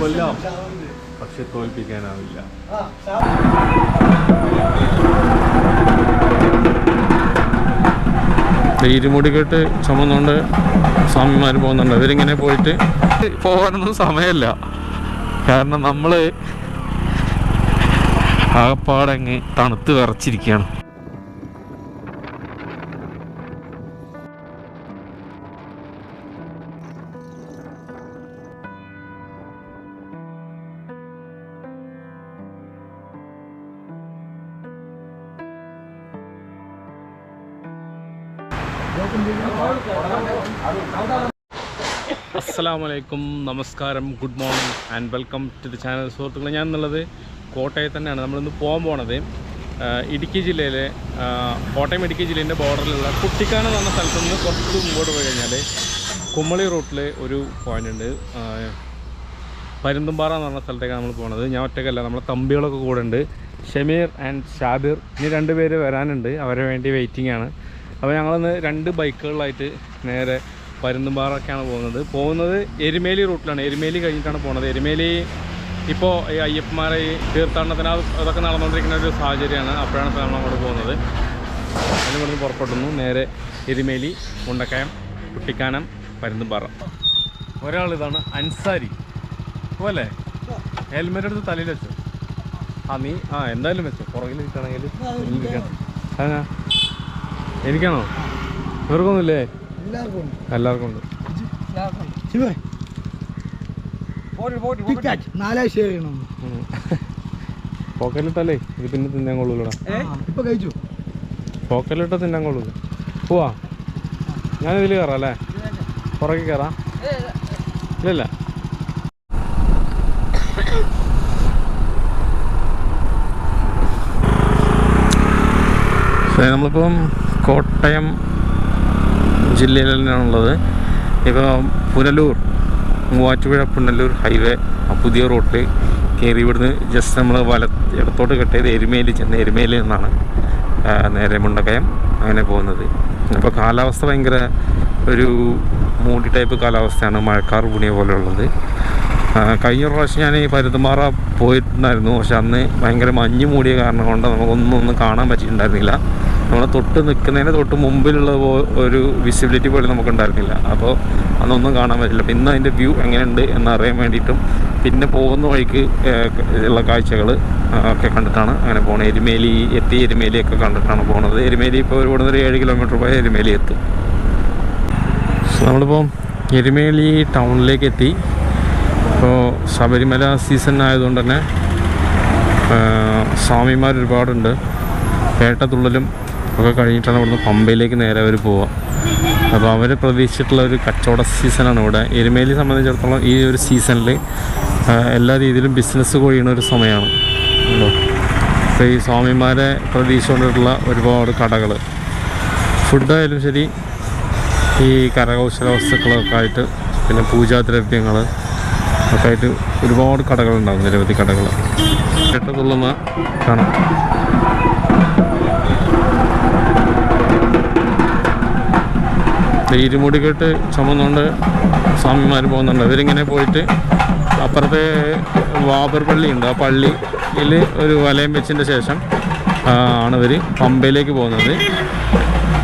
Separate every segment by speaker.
Speaker 1: കൊല്ലാം. പക്ഷെ തോൽപ്പിക്കാനാവില്ല. ഇരുമുടി കെട്ട് ചുമന്നുകൊണ്ട് സ്വാമിമാർ പോകുന്നുണ്ട്. ഇവരിങ്ങനെ പോയിട്ട് പോകാനൊന്നും സമയമില്ല. കാരണം നമ്മൾ ആകപ്പാടങ്ങ് തണുത്ത് വിറച്ചിരിക്കുകയാണ്. അസ്സലാമലൈക്കും. നമസ്കാരം. Good morning and welcome to the channel സുഹൃത്തുക്കളെ ഞാൻ എന്നുള്ളത് കോട്ടയത്ത് തന്നെയാണ്. നമ്മളിന്ന് പോകാൻ പോണത് ഇടുക്കി ജില്ലയിലെ കോട്ടയം ഇടുക്കി ജില്ലേന്റെ ബോർഡറിലുള്ള കുട്ടിക്കാനം എന്ന സ്ഥലത്തു നിന്ന് കുറച്ച് മുമ്പോട്ട് പോയി കഴിഞ്ഞാൽ കുമ്മളി റൂട്ടിൽ ഒരു പോയിന്റ് ഉണ്ട്. പരുന്തുംപാറ എന്ന് പറഞ്ഞ സ്ഥലത്തേക്കാണ് നമ്മൾ പോണത്. ഞാൻ ഒറ്റക്കല്ല നമ്മളെ തമ്പികളൊക്കെ കൂടെ ഉണ്ട്. ഷമീർ ആൻഡ് ഷാബിർ. ഇനി രണ്ട് പേര് വരാനുണ്ട്. അവരെ വേണ്ടി വെയിറ്റിംഗ് ആണ്. അപ്പോൾ ഞങ്ങളന്ന് രണ്ട് ബൈക്കുകളിലായിട്ട് നേരെ പരുന്തുംപാറൊക്കെയാണ് പോകുന്നത്. പോകുന്നത് എരുമേലി റൂട്ടിലാണ്. എരുമേലി കഴിഞ്ഞിട്ടാണ് പോകുന്നത് എരുമേലി ഇപ്പോൾ ഈ അയ്യപ്പന്മാരെ ഈ തീർത്ഥാടനത്തിന് അത് അതൊക്കെ നടന്നുകൊണ്ടിരിക്കുന്ന ഒരു സാഹചര്യമാണ്. അപ്പോഴാണ് നമ്മൾ അങ്ങോട്ട് പോകുന്നത്. അതിന് ഇവിടുന്ന് പുറപ്പെടുന്നു നേരെ എരുമേലി മുണ്ടക്കയം കുട്ടിക്കാനം പരുന്തുംപാറ. ഒരാൾ ഇതാണ് അൻസാരി. പോലെ ഹെൽമെറ്റ് എടുത്ത് തലയിൽ വെച്ചു? ആ നീ ആ എന്തായാലും വെച്ചു. പുറകിൽ അതാ എനിക്കാണോ? ഇവർക്കൊന്നുമില്ലേ?
Speaker 2: എല്ലാവർക്കും ഉണ്ട്.
Speaker 1: പോക്കറ്റിലിട്ടല്ലേ ഇത് പിന്നെ തിന്നാൻ കൊള്ളൂലടാ.
Speaker 2: ആ, ഇപ്പൊ കഴിച്ചു.
Speaker 1: പോക്കറ്റിലിട്ട തിന്നാൻ കൊള്ളൂല. പോവാ. ഞാനിതിൽ കയറാം അല്ലേ? പുറകെ കയറാം ഇല്ലല്ല നമ്മളിപ്പം കോട്ടയം ജില്ലയിൽ തന്നെയാണുള്ളത്. ഇപ്പോൾ പുനലൂർ മൂവാറ്റുപുഴ പുനലൂർ ഹൈവേ ആ പുതിയ റോട്ടിൽ കയറി ഇവിടുന്ന് ജസ്റ്റ് നമ്മൾ വല ഇടത്തോട്ട് കെട്ടിയത് എരുമേലി ചെന്ന് എരുമേലി നിന്നാണ് നേരെ മുണ്ടക്കയം അങ്ങനെ പോകുന്നത്. അപ്പോൾ കാലാവസ്ഥ ഭയങ്കര ഒരു മൂടി ടൈപ്പ് കാലാവസ്ഥയാണ് മഴക്കാർ പുണിയ പോലെയുള്ളത്. കഴിഞ്ഞ പ്രാവശ്യം ഞാൻ ഈ പരുത്തുമാറ പോയിട്ടുണ്ടായിരുന്നു. പക്ഷെ അന്ന് ഭയങ്കര മഞ്ഞ് മൂടിയ കാരണം കൊണ്ട് നമുക്കൊന്നും ഒന്നും കാണാൻ പറ്റിയിട്ടുണ്ടായിരുന്നില്ല. നമ്മളെ തൊട്ട് നിൽക്കുന്നതിന് തൊട്ട് മുമ്പിലുള്ള ഒരു വിസിബിലിറ്റി പോലും നമുക്ക് ഉണ്ടായിരുന്നില്ല അപ്പോൾ അതൊന്നും കാണാൻ പറ്റില്ല. ഇന്ന് അതിന്റെ വ്യൂ എങ്ങനെയുണ്ട് എന്നറിയാൻ വേണ്ടിയിട്ടും പിന്നെ പോകുന്ന വഴിക്ക് ഉള്ള കാഴ്ചകൾ ഒക്കെ കണ്ടിട്ടാണ് അങ്ങനെ പോകുന്നത് എരുമേലി എത്തി എരുമേലിയൊക്കെ കണ്ടിട്ടാണ് പോകുന്നത് എരുമേലി ഇപ്പോൾ ഒരു ഒരു ഏഴ് കിലോമീറ്റർ പോയാൽ എരുമേലി എത്തും. So, നമ്മളിപ്പോൾ എരുമേലി ടൗണിലേക്ക് എത്തി. ഇപ്പോൾ ശബരിമല സീസൺ ആയതുകൊണ്ട് തന്നെ സ്വാമിമാർ ഒരുപാടുണ്ട്. പേട്ടത്തുള്ളലും ഒക്കെ കഴിഞ്ഞിട്ടാണ് ഇവിടുന്ന് പമ്പയിലേക്ക് നേരെ അവർ പോവുക. അപ്പോൾ അവർ പ്രതീക്ഷിച്ചിട്ടുള്ള ഒരു കച്ചവട സീസണാണ് ഇവിടെ. എരുമേലി സംബന്ധിച്ചിടത്തോളം ഈ ഒരു സീസണിൽ എല്ലാ രീതിയിലും ബിസിനസ് കൊഴിയുന്ന ഒരു സമയമാണ്. അപ്പോൾ ഈ സ്വാമിമാരെ പ്രതീക്ഷിച്ചുകൊണ്ടിട്ടുള്ള ഒരുപാട് കടകൾ ഫുഡായാലും ശരി ഈ കരകൗശല വസ്തുക്കളൊക്കെ ആയിട്ട് പിന്നെ പൂജാദ്രവ്യങ്ങൾ ഒക്കെ ആയിട്ട് ഒരുപാട് കടകളുണ്ടാകും നിരവധി കടകൾ കേട്ടതുള്ളന്ന് കാണാം. ഇരുമുടി കെട്ട് ചുമന്നുകൊണ്ട് സ്വാമിമാർ പോകുന്നുണ്ട്. ഇവരിങ്ങനെ പോയിട്ട് അപ്പുറത്തെ വാബർ പള്ളിയുണ്ട് ആ പള്ളിയിൽ ഒരു വലയം വെച്ചതിന്റെ ശേഷം ആണ് പമ്പയിലേക്ക് പോകുന്നത്.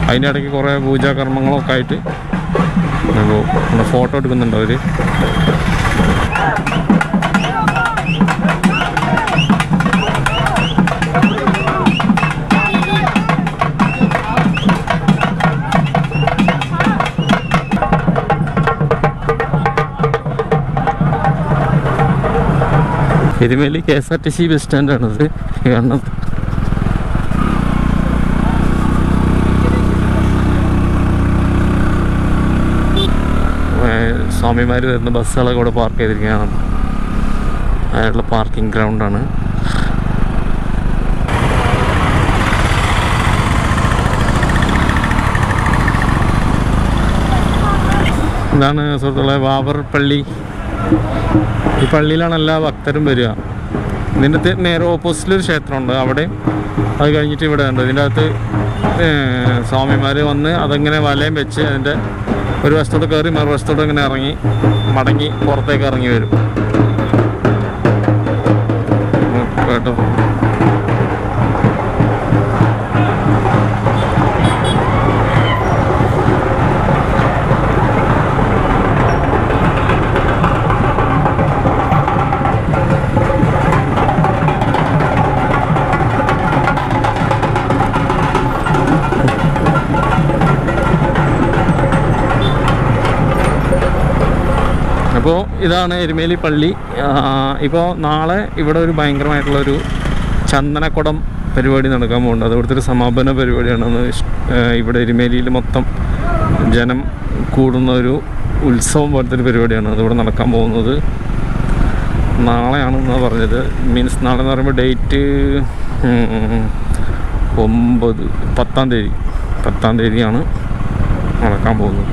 Speaker 1: അതിന്റെ ഇടയ്ക്ക് കുറേ പൂജാകർമ്മങ്ങളൊക്കെ ആയിട്ട് ഫോട്ടോ എടുക്കുന്നുണ്ട് അവർ Erumeli K S R T C bus സ്റ്റാൻഡാണിത് കാണുന്നത് സ്വാമിമാർ വരുന്ന ബസ്സുകളൊക്കെ ഇവിടെ പാർക്ക് ചെയ്തിരിക്കുകയാണ്. അതിനുള്ള പാർക്കിംഗ് ഗ്രൗണ്ടാണ്. ഇതാണ് സുഹൃത്തുക്കളെ ബാബർ പള്ളി. ഈ പള്ളിയിലാണ് എല്ലാ ഭക്തരും വരിക. ഇതിന്റെ നേരെ ഓപ്പോസിറ്റിലൊരു ക്ഷേത്രമുണ്ട്. അവിടെ അത് കഴിഞ്ഞിട്ട് ഇവിടെ ഉണ്ട്. ഇതിന്റെ അകത്ത് സ്വാമിമാർ വന്ന് അതങ്ങനെ വലയം വെച്ച് അതിന്റെ ഒരു വശത്തോട് കയറി മറുവശത്തോട്ട് ഇങ്ങനെ ഇറങ്ങി മടങ്ങി പുറത്തേക്ക് ഇറങ്ങി വരും. കേട്ടോ. ഇതാണ് എരുമേലി പള്ളി. ഇപ്പോൾ നാളെ ഇവിടെ ഒരു ഭയങ്കരമായിട്ടുള്ളൊരു ചന്ദനക്കുടം പരിപാടി നടക്കാൻ പോകുന്നുണ്ട് അത് ഇവിടുത്തെ ഒരു സമാപന പരിപാടിയാണ്. ഇവിടെ എരുമേലിയിൽ മൊത്തം ജനം കൂടുന്ന ഒരു ഉത്സവം പോലത്തെ ഒരു പരിപാടിയാണ് അതിവിടെ നടക്കാൻ പോകുന്നത്. നാളെയാണെന്നാണ് പറഞ്ഞത്. മീൻസ് നാളെ എന്ന് പറയുമ്പോൾ ഡേറ്റ് ഒമ്പത് പത്താം തീയതി. പത്താം തീയതിയാണ് നടക്കാൻ പോകുന്നത്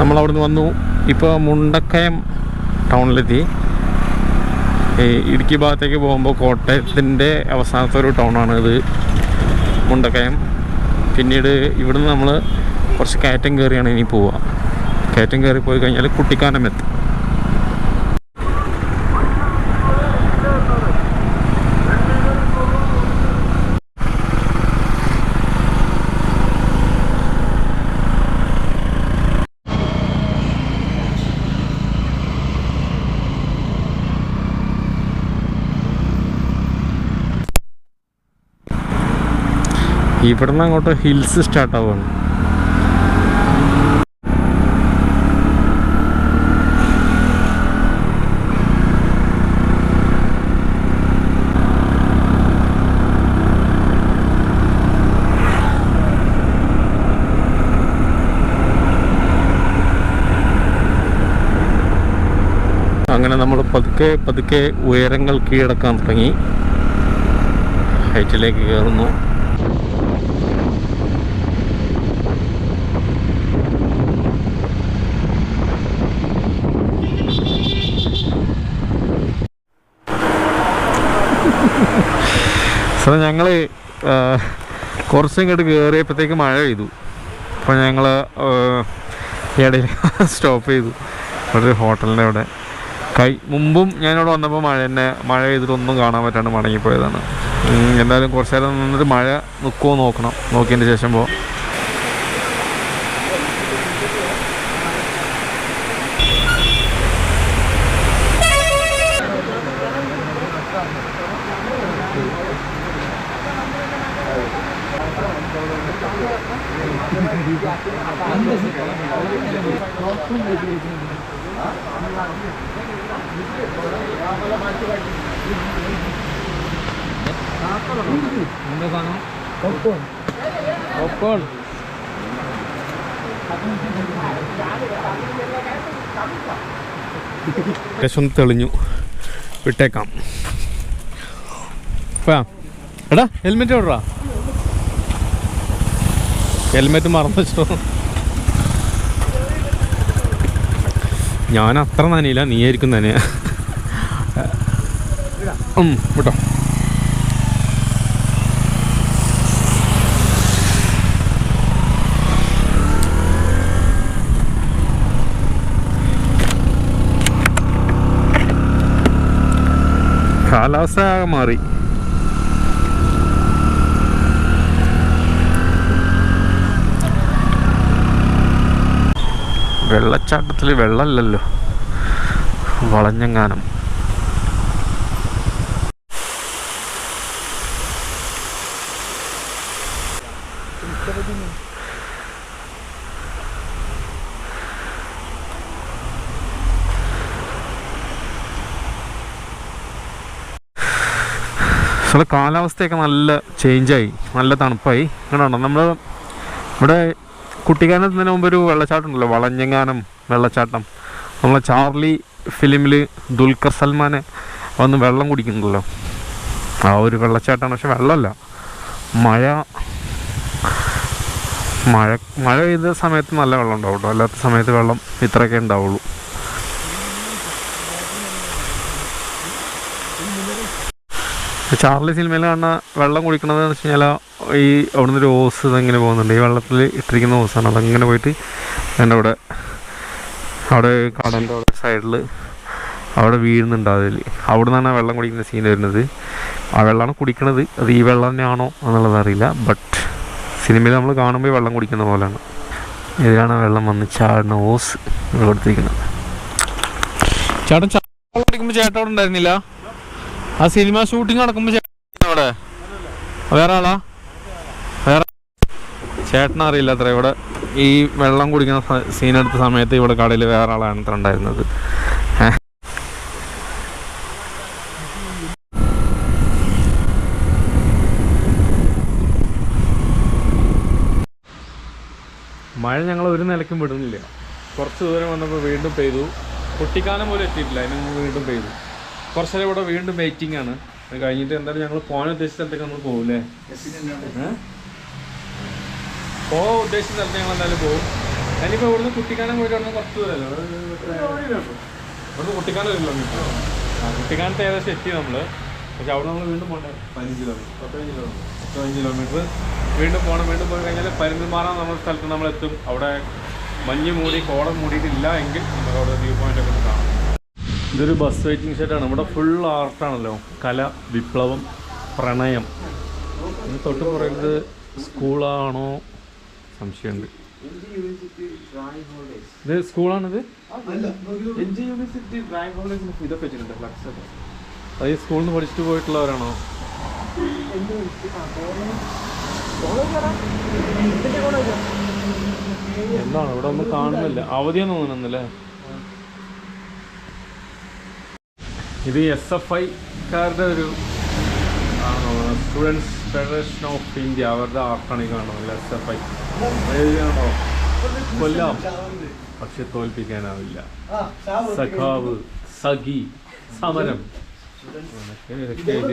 Speaker 1: നമ്മൾ അവിടുന്ന് വന്നു. ഇപ്പോൾ മുണ്ടക്കയം ടൗണിലെത്തി. ഇടുക്കി ഭാഗത്തേക്ക് പോകുമ്പോൾ കോട്ടയത്തിന്റെ അവസാനത്തെ ഒരു ടൗണാണ് ഇത് മുണ്ടക്കയം. പിന്നീട് ഇവിടുന്ന് നമ്മൾ കുറച്ച് കയറ്റം കയറിയാണ് ഇനി പോവുക കയറ്റം കയറി പോയി കഴിഞ്ഞാൽ കുട്ടിക്കാനം എത്തും. ഇവിടുന്ന് അങ്ങോട്ട് ഹിൽസ് സ്റ്റാർട്ട് ആവുകയാണ് അങ്ങനെ നമ്മൾ പതുക്കെ പതുക്കെ ഉയരങ്ങൾ കീഴടക്കാൻ തുടങ്ങി. ഹൈറ്റിലേക്ക് കയറുന്നു. സാറേ ഞങ്ങൾ കുറച്ച് ഇങ്ങോട്ട് കയറിയപ്പോഴത്തേക്ക് മഴ പെയ്തു. അപ്പോൾ ഞങ്ങൾ ഇടയിൽ സ്റ്റോപ്പ് ചെയ്തു. ഒരു ഹോട്ടലിന്റെ അവിടെ. കൈ മുമ്പും ഞാനിവിടെ വന്നപ്പോൾ മഴ തന്നെ മഴ ചെയ്തിട്ടൊന്നും കാണാൻ പറ്റാണ്ട് മടങ്ങിപ്പോയതാണ്. എന്തായാലും കുറച്ച് നേരം നിന്നിട്ട് മഴ നിൽക്കുമോ നോക്കണം. നോക്കിയതിന് ശേഷം പോ
Speaker 2: പോപ്കോൺ
Speaker 1: ഏകദേശം ഒന്ന് തെളിഞ്ഞു. വിട്ടേക്കാം. എടാ ഹെൽമെറ്റ് എവിടാ ഹെൽമെറ്റ് മറന്നു വെച്ചോ. ഞാൻ അത്ര നനയില്ല നീയായിരിക്കും തന്നെ വിട്ടോ. കാലാവസ്ഥ മാറി. വെള്ളച്ചാട്ടത്തിൽ വെള്ളമല്ലല്ലോ വളഞ്ഞെങ്ങാനം. കാലാവസ്ഥയൊക്കെ നല്ല ചേഞ്ചായി നല്ല തണുപ്പായി. അങ്ങനെയാണോ നമ്മൾ ഇവിടെ കുട്ടിക്കാനത്തിന് മുമ്പ് ഒരു വെള്ളച്ചാട്ടം ഉണ്ടല്ലോ വളഞ്ഞങ്ങാനം വെള്ളച്ചാട്ടം. നമ്മളെ ചാർലി ഫിലിമിൽ ദുൽഖർ സൽമാൻ വന്ന് വെള്ളം കുടിക്കുന്നുണ്ടല്ലോ. ആ ഒരു വെള്ളച്ചാട്ടമാണ് പക്ഷെ വെള്ളമല്ല. മഴ മഴ മഴ പെയ്ത സമയത്ത് നല്ല വെള്ളം ഉണ്ടാവും കേട്ടോ. അല്ലാത്ത സമയത്ത് വെള്ളം ഇത്രയൊക്കെ ഉണ്ടാവുള്ളൂ. ചാർലി സിനിമയിൽ കാണുന്ന വെള്ളം കുടിക്കണത് എന്ന് വെച്ച് കഴിഞ്ഞാൽ ഈ അവിടുന്ന് ഒരു ഓസ് ഇതെങ്ങനെ പോകുന്നുണ്ട്. ഈ വെള്ളത്തിൽ ഇട്ടിരിക്കുന്ന ഓസാണ് അതങ്ങനെ പോയിട്ട് എന്റെ അവിടെ അവിടെ കടലിന്റെ അവിടെ സൈഡിൽ അവിടെ വീഴുന്നുണ്ട് അതിൽ അവിടെ നിന്നാണ് വെള്ളം കുടിക്കുന്ന സീൻ വരുന്നത്. ആ വെള്ളമാണ് കുടിക്കണത്. അത് ഈ വെള്ളം തന്നെയാണോ എന്നുള്ളത് അറിയില്ല. ബട്ട് സിനിമയിൽ നമ്മൾ കാണുമ്പോൾ വെള്ളം കുടിക്കുന്ന പോലെയാണ്. ഇതിലാണ് വെള്ളം വന്ന് ചാടുന്ന ഓസ് കൊടുത്തിരിക്കുന്നത്. ചേട്ടൻ ചാ- വെള്ളം കുടിക്കുമ്പോൾ ചേട്ടൻ ഉണ്ടായിരുന്നില്ല? ആ സിനിമ ഷൂട്ടിംഗ് നടക്കുമ്പോൾ ചേട്ടൻ അവിടെ. വേറെ ആളാ? വേറെ ചേട്ടൻ അറിയില്ല അത്ര ഇവിടെ ഈ വെള്ളം കുടിക്കുന്ന സീൻ എടുത്ത സമയത്ത് ഇവിടെ കടയിൽ വേറെ ആളാണ് അത്ര ഉണ്ടായിരുന്നത്. മഴ ഞങ്ങൾ ഒരു നിലയ്ക്കും വിടുന്നില്ല. കുറച്ച് ദൂരം വന്നപ്പോൾ വീണ്ടും പെയ്തു. കുട്ടിക്കാലം പോലും എത്തിയിട്ടില്ല. അതിന് വീണ്ടും പെയ്തു. കുറച്ച് നേരം ഇവിടെ വീണ്ടും വെയിറ്റിംഗ് ആണ്. അത് കഴിഞ്ഞിട്ട് എന്തായാലും ഞങ്ങൾ പോകാൻ ഉദ്ദേശിച്ച സ്ഥലത്തേക്ക് നമ്മൾ പോകില്ലേ പോകാൻ ഉദ്ദേശിച്ച സ്ഥലത്ത് ഞങ്ങൾ എന്തായാലും പോകും ഞാനിപ്പോൾ ഇവിടുന്ന് കുട്ടിക്കാനം പോയിട്ട് വന്നാൽ കുറച്ച് ദൂരമല്ലോ ഇവിടുന്ന് കുട്ടിക്കാനം ഒരു കിലോമീറ്റർ ആ കുട്ടിക്കാനത്ത് ഏകദേശം എത്തി നമ്മൾ പക്ഷെ അവിടെ നമ്മൾ വീണ്ടും പോകണ്ടേ? പതിനഞ്ച് കിലോമീറ്റർ പത്തഞ്ച് കിലോമീറ്റർ പത്തഞ്ച് കിലോമീറ്റർ വീണ്ടും പോകണം വീണ്ടും പോയി കഴിഞ്ഞാൽ പരിന്തുമാറാൻ നമ്മുടെ സ്ഥലത്ത് നമ്മൾ എത്തും അവിടെ മഞ്ഞ് മൂടി കോടം മൂടിയിട്ടില്ല എങ്കിൽ നമുക്ക് അവിടെ വ്യൂ പോയിന്റ് ഒക്കെ കാണാം. ഇതൊരു ബസ് വെയിറ്റിംഗ് ഷെഡാണ് ഇവിടെ ഫുൾ ആർട്ടാണല്ലോ കല വിപ്ലവം പ്രണയം. തൊട്ട് പറയുന്നത് സ്കൂളാണോ സംശയമുണ്ട്. ഇത് സ്കൂളാണിത് അത് ഈ സ്കൂളിൽ നിന്ന് പഠിച്ചിട്ട് പോയിട്ടുള്ളവരാണോ? എന്താണ്? ഇവിടെ ഒന്നും കാണുന്നില്ല. അവധിയാന്ന് തോന്നുന്നല്ലേ ഇത് എസ് എഫ് ഐക്കാരുടെ ഒരു സ്റ്റുഡൻസ് ഫെഡറേഷൻ ഓഫ് ഇന്ത്യ അവരുടെ ആർട്ടാണ് ഈ കാണുന്നത് എസ് എഫ് ഐ എഴുതിയാണോ കൊല്ലാം. പക്ഷെ തോൽപ്പിക്കാനാവില്ല. സഖാവ് സഖി സമരം. എന്ത്?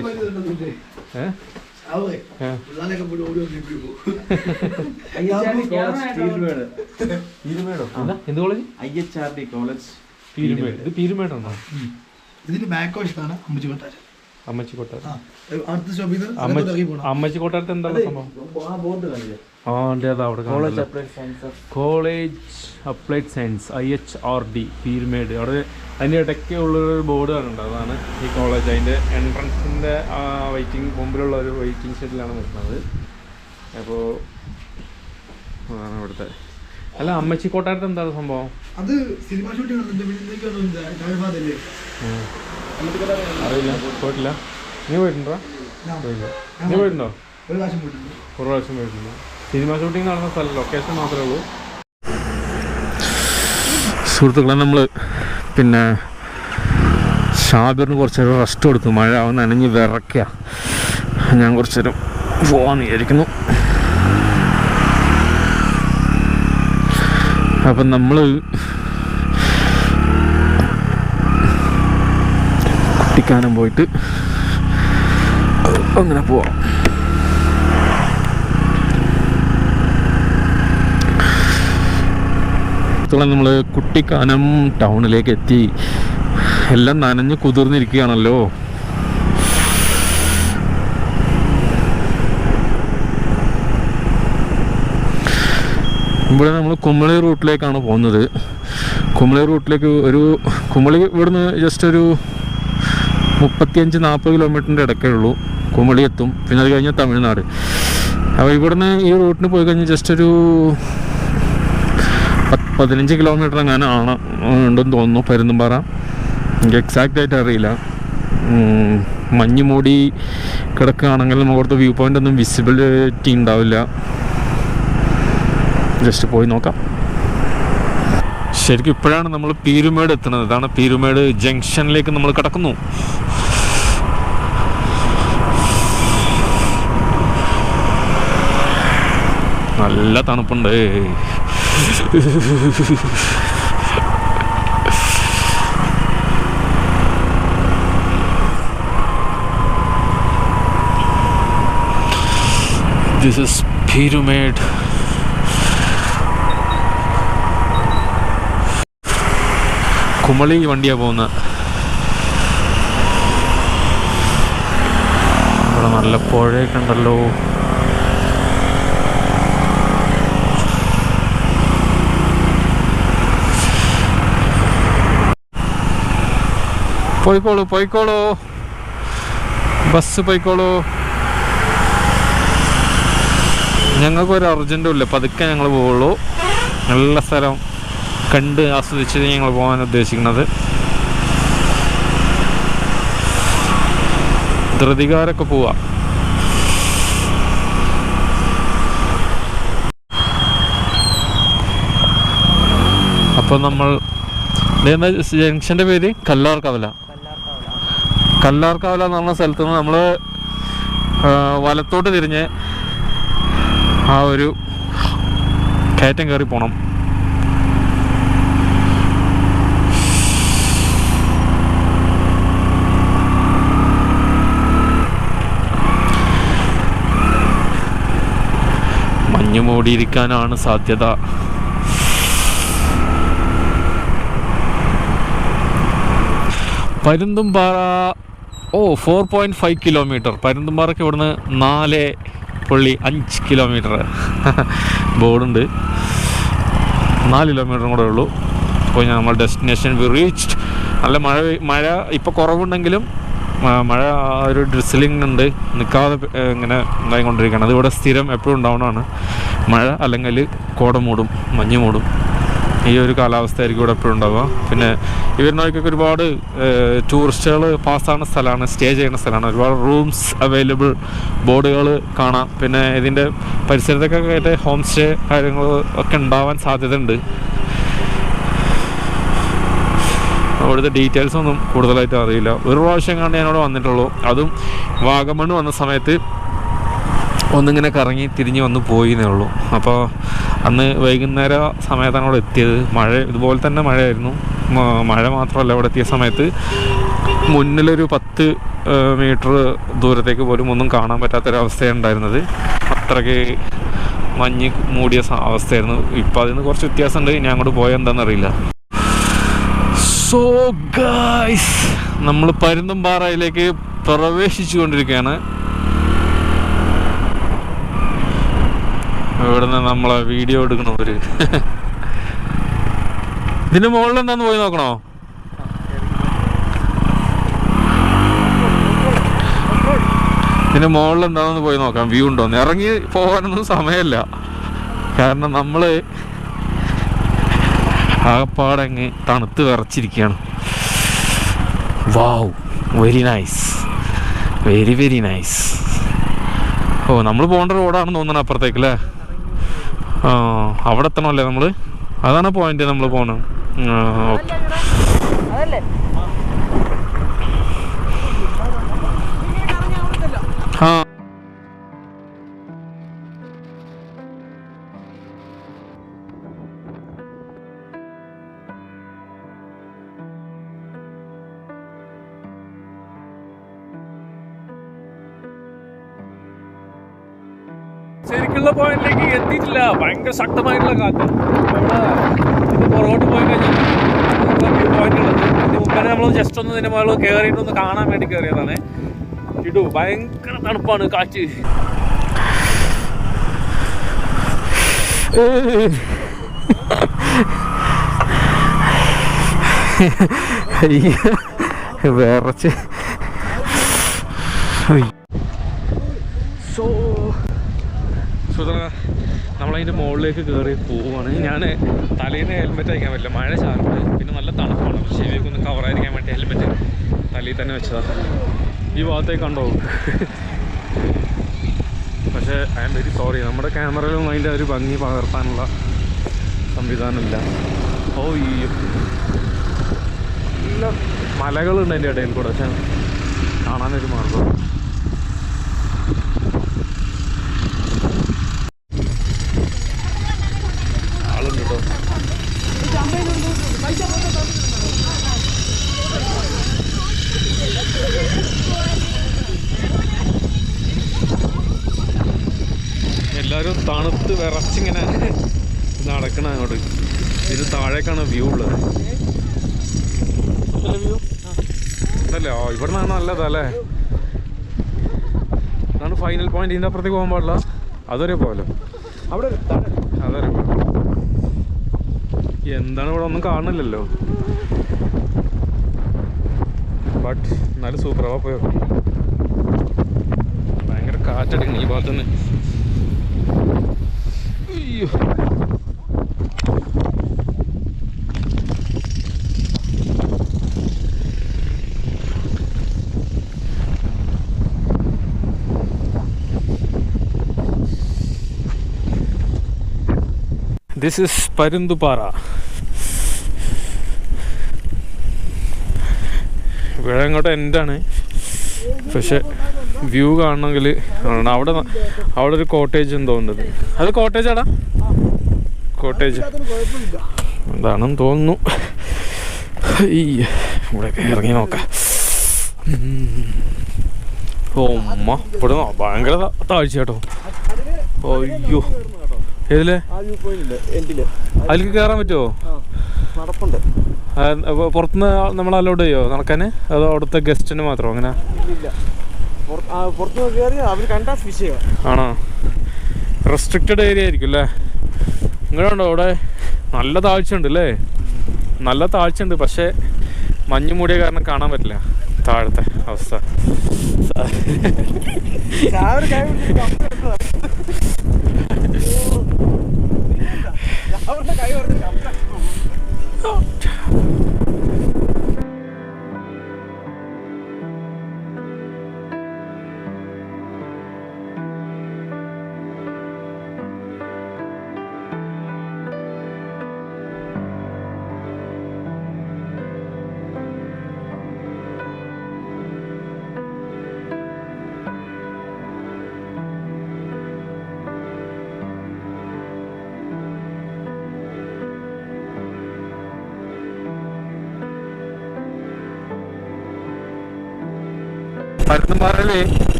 Speaker 1: College?
Speaker 3: I H R D college
Speaker 1: Peermade ഇത് പീരുമേടാണോ
Speaker 2: ഇതിന്റെ ബാക്ക് വശത്താണ് അമ്മച്ചി കൊട്ടാരം.
Speaker 1: അമ്മച്ചി കൊട്ടാരം.
Speaker 2: ആ അടുത്ത സ്റ്റോപ്പിൽ നിന്ന്
Speaker 1: അമ്മച്ചി കൊട്ടാരത്ത് എന്താണ് സംഭവം?
Speaker 3: ആ
Speaker 1: ഉണ്ട് അതാ അവിടെ
Speaker 3: college applied science
Speaker 1: college applied science I H R D Peermade അവിടെ അതിന്റെ ഇടയ്ക്ക് ഉള്ളൊരു ബോർഡ് കാണുന്നുണ്ട്. അതാണ് ഈ കോളേജ് അതിന്റെ എൻട്രൻസിന്റെ ആ വെയിറ്റിംഗ് മുമ്പിലുള്ള ഒരു വെയിറ്റിംഗ് ഷെഡിലാണ് നിൽക്കുന്നത്. അപ്പോൾ അതാണ് ഇവിടുത്തെ അല്ല അമ്മച്ചി കോട്ടാരത്ത് എന്താണ് സംഭവം?
Speaker 2: അത് സിനിമ ഷൂട്ടിംഗ്.
Speaker 1: അറിയില്ല പോയിട്ടില്ല. നീ പോയിട്ടുണ്ടോ?
Speaker 2: ഞാൻ
Speaker 1: പോയില്ല. നീ പോയിട്ടുണ്ടോ?
Speaker 2: ഒരു പ്രാവശ്യം
Speaker 1: പോയിട്ടില്ല സിനിമ ഷൂട്ടിംഗ് നടന്ന സ്ഥലം ലൊക്കേഷൻ മാത്രമേ ഉള്ളൂ. സുഹൃത്തുക്കളെ നമ്മൾ പിന്നെ ഷാബിറിന് കുറച്ച് നേരം റെസ്റ്റ് കൊടുത്തു. മഴ അവൻ നനഞ്ഞ് വിറയ്ക്കുക ഞാൻ കുറച്ച് നേരം പോവാന്ന് വിചാരിക്കുന്നു. അപ്പം നമ്മൾ കുട്ടിക്കാനം പോയിട്ട് അങ്ങനെ പോവാം. നമ്മൾ കുട്ടിക്കാനം ടൗണിലേക്ക് എത്തി. എല്ലാം നനഞ്ഞ് കുതിർന്നിരിക്കുകയാണല്ലോ. ഇവിടെ നമ്മൾ കുമളി റൂട്ടിലേക്കാണ് പോകുന്നത്. കുമളി റൂട്ടിലേക്ക് ഒരു കുമളി ഇവിടുന്ന് ജസ്റ്റ് ഒരു മുപ്പത്തിയഞ്ച് നാൽപ്പത് കിലോമീറ്ററിന്റെ ഇടയ്ക്കേ ഉള്ളൂ. കുമളി എത്തും. പിന്നെ അത് കഴിഞ്ഞാൽ തമിഴ്നാട്. അപ്പോൾ ഇവിടുന്ന് ഈ റൂട്ടിന് പോയി കഴിഞ്ഞാൽ ജസ്റ്റ് ഒരു പതിനഞ്ച് കിലോമീറ്റർ അങ്ങനെ ആണ് ഉണ്ടെന്ന് തോന്നുന്നു പരുന്തുംപാറ എനിക്ക് എക്സാക്റ്റ് ആയിട്ട് അറിയില്ല. മഞ്ഞ് മൂടി കിടക്കുകയാണെങ്കിൽ നമുക്കടുത്ത് വ്യൂ പോയിന്റ് ഒന്നും വിസിബിലിറ്റി ഉണ്ടാവില്ല. ജസ്റ്റ് പോയി നോക്കാം. ശരിക്കും ഇപ്പോഴാണ് നമ്മൾ പീരുമേട് എത്തുന്നത്. ഇതാണ് പീരുമേട് ജംഗ്ഷനിലേക്ക് നമ്മൾ കിടക്കുന്നു. നല്ല തണുപ്പുണ്ട്. This is pyramid. കുമളി വണ്ടിയാ പോകുന്നത്. ഇവിടെ നല്ല പുഴയൊക്കെ ഉണ്ടല്ലോ. പോയിക്കോളൂ പോയിക്കോളൂ. ബസ് പോയിക്കോളൂ. ഞങ്ങൾക്കൊരു അർജന്റും ഇല്ല പതുക്കെ ഞങ്ങൾ പോവുള്ളൂ. നല്ല സ്ഥലം. കണ്ട് ആസ്വദിച്ച് ഞങ്ങൾ പോകാൻ ഉദ്ദേശിക്കുന്നത്. ധൃതികാരൊക്കെ പോവാ. അപ്പോൾ നമ്മൾ ജംഗ്ഷന്റെ പേര്? കല്ലാർ കവല കല്ലാർ കവല എന്ന് പറഞ്ഞ സ്ഥലത്ത് നിന്ന് നമ്മൾ വലത്തോട്ട് തിരിഞ്ഞ് ആ ഒരു കയറ്റം കയറി പോകണം മഞ്ഞ് മൂടിയിരിക്കാനാണ് സാധ്യത. പരുന്തുംപാറ ഓ ഫോർ പോയിന്റ് ഫൈവ് കിലോമീറ്റർ പരുന്തുംപാറയ്ക്ക് ഇവിടുന്ന് നാല് പുള്ളി അഞ്ച് കിലോമീറ്റർ ബോർഡുണ്ട്. നാല് കിലോമീറ്ററും കൂടെ ഉള്ളൂ. അപ്പോൾ ഞാൻ നമ്മൾ ഡെസ്റ്റിനേഷൻ വി റീച്ച്ഡ് നല്ല മഴ മഴ ഇപ്പോൾ കുറവുണ്ടെങ്കിലും മഴ ഒരു ഡ്രിസ്ലിംഗ് ഉണ്ട്. നിൽക്കാതെ ഇങ്ങനെ ഉണ്ടായിക്കൊണ്ടിരിക്കുകയാണ്. അതിവിടെ സ്ഥിരം എപ്പോഴും ഉണ്ടാവുന്നതാണ് മഴ അല്ലെങ്കിൽ കോട മൂടും മഞ്ഞ് മൂടും. ഈ ഒരു കാലാവസ്ഥയായിരിക്കും ഇവിടെ എപ്പോഴും ഉണ്ടാവുക. പിന്നെ ഈ വരുന്ന ഒരുപാട് ടൂറിസ്റ്റുകൾ പാസ്സാകുന്ന സ്ഥലമാണ് സ്റ്റേ ചെയ്യുന്ന സ്ഥലമാണ്. ഒരുപാട് റൂംസ് അവൈലബിൾ ബോർഡുകൾ കാണാം. പിന്നെ ഇതിന്റെ പരിസരത്തൊക്കെ ആയിട്ട് ഹോം സ്റ്റേ കാര്യങ്ങൾ ഒക്കെ ഉണ്ടാവാൻ സാധ്യതയുണ്ട്. അവിടുത്തെ ഡീറ്റെയിൽസ് ഒന്നും കൂടുതലായിട്ട് അറിയില്ല. ഒരു പ്രാവശ്യം കണ്ട് ഞാനവിടെ വന്നിട്ടുള്ളൂ. അതും വാഗമൺ വന്ന സമയത്ത് ഒന്നിങ്ങനെ കറങ്ങി തിരിഞ്ഞ് വന്ന് പോയി എന്നേ ഉള്ളൂ. അപ്പോൾ അന്ന് വൈകുന്നേര സമയത്താണ് അവിടെ എത്തിയത്. മഴ ഇതുപോലെ തന്നെ മഴയായിരുന്നു. മഴ മാത്രമല്ല അവിടെ എത്തിയ സമയത്ത് മുന്നിലൊരു പത്ത് മീറ്റർ ദൂരത്തേക്ക് പോലും ഒന്നും കാണാൻ പറ്റാത്തൊരവസ്ഥയാണ് ഉണ്ടായിരുന്നത് അത്രയ്ക്ക് മഞ്ഞ് മൂടിയ അവസ്ഥയായിരുന്നു. ഇപ്പം നിന്ന് കുറച്ച് വ്യത്യാസമുണ്ട്. ഞാൻ അങ്ങോട്ട് പോയ എന്താണെന്നറിയില്ല സോ ഗായ്സ് നമ്മൾ പരുന്തുംപാറയിലേക്ക് പ്രവേശിച്ചു കൊണ്ടിരിക്കുകയാണ് ഇവിടുന്ന് നമ്മളെ വീഡിയോ എടുക്കണവര് ഇതിന്റെ മുകളിൽ എന്താന്ന് പോയി നോക്കണോ? ഇതിന്റെ മുകളിൽ എന്താണെന്ന് പോയി നോക്കാം. വ്യൂ ഉണ്ടോന്ന് ഇറങ്ങി പോകാനൊന്നും സമയമില്ല. കാരണം നമ്മൾ ആകപ്പാടങ്ങ് തണുത്ത് വിറച്ചിരിക്കുകയാണ്. Wow very nice very very nice ഓ നമ്മൾ പോകേണ്ട റോഡാണെന്ന് തോന്നണം അപ്പുറത്തേക്ക് അല്ലേ? അവിടെ എത്തണമല്ലേ നമ്മൾ അതാണ് പോയിന്റ് നമ്മൾ പോകണം ഭയങ്കര ശക്തമായിട്ടുള്ള കാറ്റ്. നമ്മുടെ ഇത് പുറകോട്ട് പോയി കഴിഞ്ഞാൽ പോയിന്റ് ഉള്ളത്? ഇതിന് മുമ്പേ നമ്മൾ ജസ്റ്റ് ഒന്ന് ഇതിന്റെ മുകളിൽ കയറിയിട്ടൊന്ന് കാണാൻ വേണ്ടി കയറിയതാണ് ഇടു ഭയങ്കര തണുപ്പാണ് കാറ്റ്. വിറച്ച്. സോ സുധന നമ്മളതിന്റെ മുകളിലേക്ക് കയറി പോവുകയാണ്. ഞാൻ തലേന്ന് ഹെൽമെറ്റ് അയക്കാൻ പറ്റില്ല. മഴ ചാറുണ്ട് പിന്നെ നല്ല തണുപ്പാണ്. ചെവിയൊക്കെ ഒന്ന് കവറായിരിക്കാൻ വേണ്ടി ഹെൽമെറ്റ് തലയിൽ തന്നെ വെച്ചതാണ്. ഈ ഭാഗത്തേക്ക് കണ്ടോ? പക്ഷേ ഐ എം വെരി സോറി നമ്മുടെ ക്യാമറയിലൊന്നും അതിന്റെ ഒരു ഭംഗി പകർത്താനുള്ള സംവിധാനമില്ല. ഓ ഈ നല്ല മലകളുണ്ട് അതിന്റെ ഇടയിൽ കൂടെ. പക്ഷേ കാണാനൊരു മാർഗം ആളുണ്ട് കേട്ടോ എല്ലാവരും തണുത്ത് വിറച്ചിങ്ങനെ നടക്കണം അങ്ങോട്ട്. ഇത് താഴേക്കാണ് വ്യൂ ഉള്ളത്. വ്യൂ അതല്ലേ ഓ ഇവിടെ നിന്നാണ് നല്ലതല്ലേ? ഫൈനൽ പോയിന്റ് ഇതിന്റെ അപ്പുറത്തേക്ക് പോകാൻ പാടില്ല. അതൊരു പോലെ.
Speaker 3: അവിടെ
Speaker 1: അതൊരു എന്താണ് ഇവിടെ ഒന്നും കാണുന്നില്ലല്ലോ. ബട്ട് എന്നാലും സൂപ്പറാവാ പോയോ? ഭയങ്കര കാറ്റടിക്കണം ഈ ഭാഗത്തുനിന്ന്. അയ്യോ ദിസ് ഇസ് പരുന്തുപാറ ഇവിടെ അങ്ങോട്ട് എൻഡാണ് പക്ഷെ വ്യൂ കാണണമെങ്കിൽ അവിടെ അവിടെ ഒരു കോട്ടേജ് തോന്നുന്നത് അത് കോട്ടേജ് ആടാ കോട്ടേജ് എന്താണെന്ന് തോന്നുന്നു ഇവിടെയൊക്കെ ഇറങ്ങി നോക്കാം ഇവിടെ ഭയങ്കര താഴ്ച കേട്ടോ അയ്യോ ഏതിലെ അതിലേക്ക് കയറാൻ പറ്റുമോ പുറത്തുനിന്ന് നമ്മൾ അലോഡ് ചെയ്യോ നടക്കാൻ അതോ അവിടുത്തെ ഗസ്റ്റിന് മാത്രം അങ്ങനെ
Speaker 3: പുറത്ത് ആ, കയറി അവർ കണ്ടാ ഫിഷ് ചെയ്യുക.
Speaker 1: ആണോ? റെസ്ട്രിക്റ്റഡ് ഏരിയ ആയിരിക്കും അല്ലേ നിങ്ങളുണ്ടോ അവിടെ? നല്ല താഴ്ച ഉണ്ട് അല്ലേ നല്ല താഴ്ച ഉണ്ട് പക്ഷേ മഞ്ഞ് മൂടിയ കാരണം കാണാൻ പറ്റില്ല. താഴത്തെ അവസ്ഥ.
Speaker 3: രാവിലെ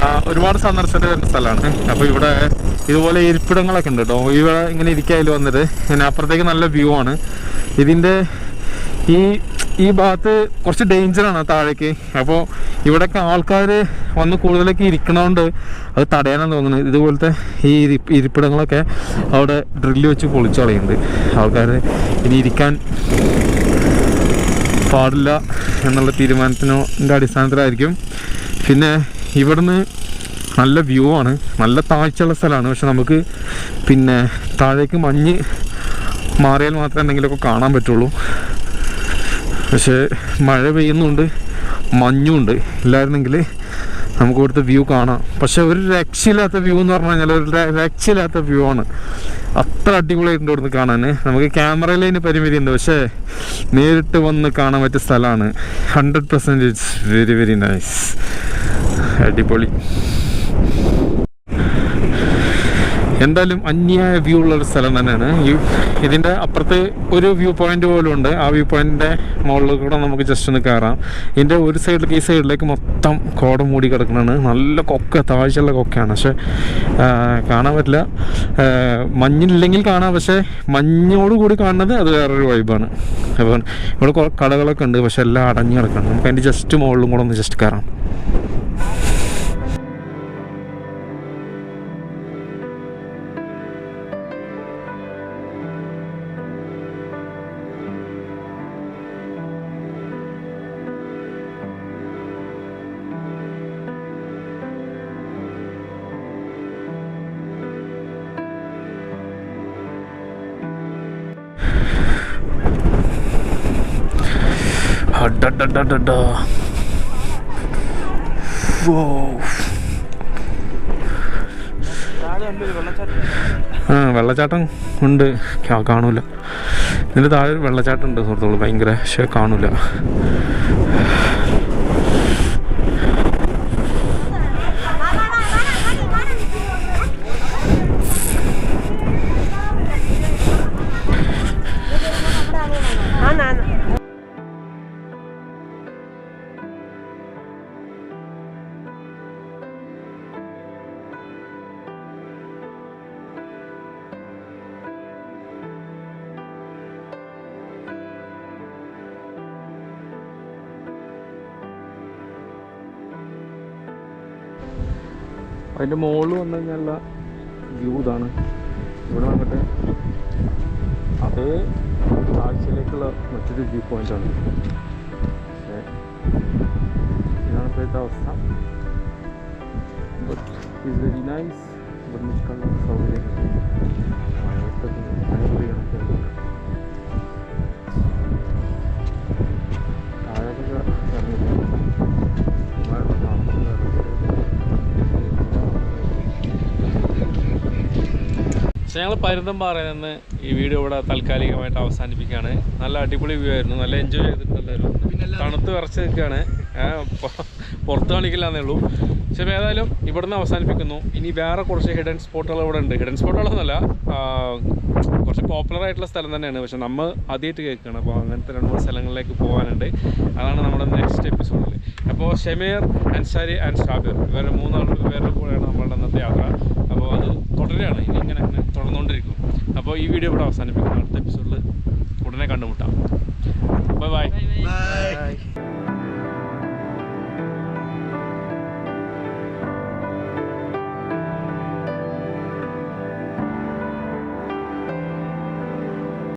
Speaker 1: ആ, ഒരുപാട് സന്ദർശകർ വരുന്ന സ്ഥലമാണ്. അപ്പോൾ ഇവിടെ ഇതുപോലെ ഇരിപ്പിടങ്ങളൊക്കെ ഉണ്ട് കേട്ടോ. ഇവിടെ ഇങ്ങനെ ഇരിക്കാതിൽ വന്നിട്ട് പിന്നെ അപ്പുറത്തേക്ക് നല്ല വ്യൂ ആണ്. ഇതിന്റെ ഈ ഈ ഭാഗത്ത് കുറച്ച് ഡേഞ്ചറാണ് താഴേക്ക്. അപ്പോൾ ഇവിടെയൊക്കെ ആൾക്കാർ വന്ന് കൂടുതലൊക്കെ ഇരിക്കണോണ്ട് അത് തടയാനാണ് തോന്നുന്നത്. ഇതുപോലത്തെ ഈ ഇരിപ്പിടങ്ങളൊക്കെ അവിടെ ഡ്രില്ല് വെച്ച് പൊളിച്ചു കളയുന്നുണ്ട്. ആൾക്കാർ ഇനി ഇരിക്കാൻ പാടില്ല എന്നുള്ള തീരുമാനത്തിന്റെ അടിസ്ഥാനത്തിലായിരിക്കും പിന്നെ ഇവിടുന്ന് നല്ല വ്യൂ ആണ്. നല്ല താഴ്ചയുള്ള സ്ഥലമാണ്. പക്ഷെ നമുക്ക് പിന്നെ താഴേക്ക് മഞ്ഞ് മാറിയാൽ മാത്രമേ എന്തെങ്കിലുമൊക്കെ കാണാൻ പറ്റുള്ളൂ. പക്ഷേ മഴ പെയ്യുന്നുണ്ട്. മഞ്ഞുണ്ട് ഇല്ലായിരുന്നെങ്കിൽ നമുക്ക് ഇവിടുത്തെ വ്യൂ കാണാം. പക്ഷെ ഒരു രക്ഷയില്ലാത്ത വ്യൂ എന്ന് പറഞ്ഞു കഴിഞ്ഞാൽ ഒരു രക്ഷയില്ലാത്ത വ്യൂ ആണ്. അത്ര അടിപൊളിയായിട്ടുണ്ട് ഇവിടുന്ന് കാണാൻ. നമുക്ക് ക്യാമറയിൽ അതിന് പരിമിതി ഉണ്ട് പക്ഷേ നേരിട്ട് വന്ന് കാണാൻ പറ്റിയ സ്ഥലമാണ്. Hundred percentage very very nice അടിപൊളി. എന്തായാലും അന്യായ വ്യൂ ഉള്ള ഒരു സ്ഥലം തന്നെയാണ്. ഈ ഇതിന്റെ അപ്പുറത്ത് ഒരു വ്യൂ പോയിന്റ് പോലും ഉണ്ട്. ആ വ്യൂ പോയിന്റിന്റെ മുകളിൽ കൂടെ നമുക്ക് ജസ്റ്റ് ഒന്ന് കയറാം ഇതിന്റെ ഒരു സൈഡിലേക്ക് ഈ സൈഡിലേക്ക് മൊത്തം കോട മൂടി കിടക്കുന്നതാണ്. നല്ല കൊക്ക താഴ്ചയുള്ള കൊക്കയാണ് പക്ഷെ കാണാൻ പറ്റില്ല. മഞ്ഞില്ലെങ്കിൽ കാണാം. പക്ഷേ മഞ്ഞോട് കൂടി കാണുന്നത് അത് വേറൊരു വൈബാണ് അപ്പം ഇവിടെ കടകളൊക്കെ ഉണ്ട്. പക്ഷെ എല്ലാം അടഞ്ഞു കിടക്കണം. നമുക്ക് അതിന്റെ ജസ്റ്റ് മുകളിലും കൂടെ ഒന്ന് ജസ്റ്റ് കയറാം da
Speaker 3: da da വെള്ളച്ചാട്ടം
Speaker 1: ആ വെള്ളച്ചാട്ടം ഉണ്ട്. കാണൂല. ഇതിന്റെ താഴെ ഒരു വെള്ളച്ചാട്ടം ഉണ്ട് സുഹൃത്തുക്കൾ ഭയങ്കര പക്ഷേ കാണൂല. അതിന്റെ മുകളിൽ വന്നു കഴിഞ്ഞാലുള്ള വ്യൂ ഇതാണ്. ഇവിടെ വന്നിട്ട് അതേ കാഴ്ചയിലേക്കുള്ള മറ്റൊരു വ്യൂ പോയിന്റാണ് പക്ഷേ ഇതാണ് ഇപ്പോഴത്തെ അവസ്ഥ. ബട്ട് വെരി നൈസ് ഇവിടെ നിൽക്കാനുള്ള സൗകര്യങ്ങൾ കണക്കാണ് പക്ഷേ ഞങ്ങൾ പരുന്തംപാറയിൽ നിന്ന് ഈ വീഡിയോ ഇവിടെ താൽക്കാലികമായിട്ട് അവസാനിപ്പിക്കുകയാണ്. നല്ല അടിപൊളി വ്യൂ ആയിരുന്നു. നല്ല എൻജോയ് ചെയ്തിട്ടുണ്ടായിരുന്നു തണുത്ത് വിറച്ച് നിൽക്കുകയാണ്. പുറത്ത് കാണിക്കില്ലാന്നേ ഉള്ളൂ. പക്ഷേ ഏതായാലും ഇവിടുന്ന് അവസാനിപ്പിക്കുന്നു. ഇനി വേറെ കുറച്ച് ഹിഡൻ സ്പോട്ടുകൾ ഇവിടെ ഉണ്ട്. ഹിഡൻ സ്പോട്ടുകളൊന്നുമല്ല കുറച്ച് പോപ്പുലർ ആയിട്ടുള്ള സ്ഥലം തന്നെയാണ്. പക്ഷെ നമ്മൾ ആദ്യമായിട്ട് കേൾക്കുകയാണ്. അപ്പോൾ അങ്ങനത്തെ രണ്ട് മൂന്ന് സ്ഥലങ്ങളിലേക്ക് പോകാനുണ്ട്. അതാണ് നമ്മുടെ നെക്സ്റ്റ് എപ്പിസോഡിൽ അപ്പോൾ ഷെമീർ അൻസാരി ആൻഡ് ഷാബിർ. ഇവരുടെ മൂന്നാളുകൾ പേരുടെ കൂടെയാണ് നമ്മളുടെ അന്നത്തെ യാത്ര. തുടരുകയാണ്. ഇനി ഇങ്ങനെ അങ്ങനെ തുടർന്നുകൊണ്ടിരിക്കും. അപ്പോൾ ഈ വീഡിയോ ഇവിടെ അവസാനിപ്പിക്കുന്നു. അടുത്ത എപ്പിസോഡിൽ ഉടനെ കണ്ടുമുട്ടാം. Bye bye
Speaker 2: bye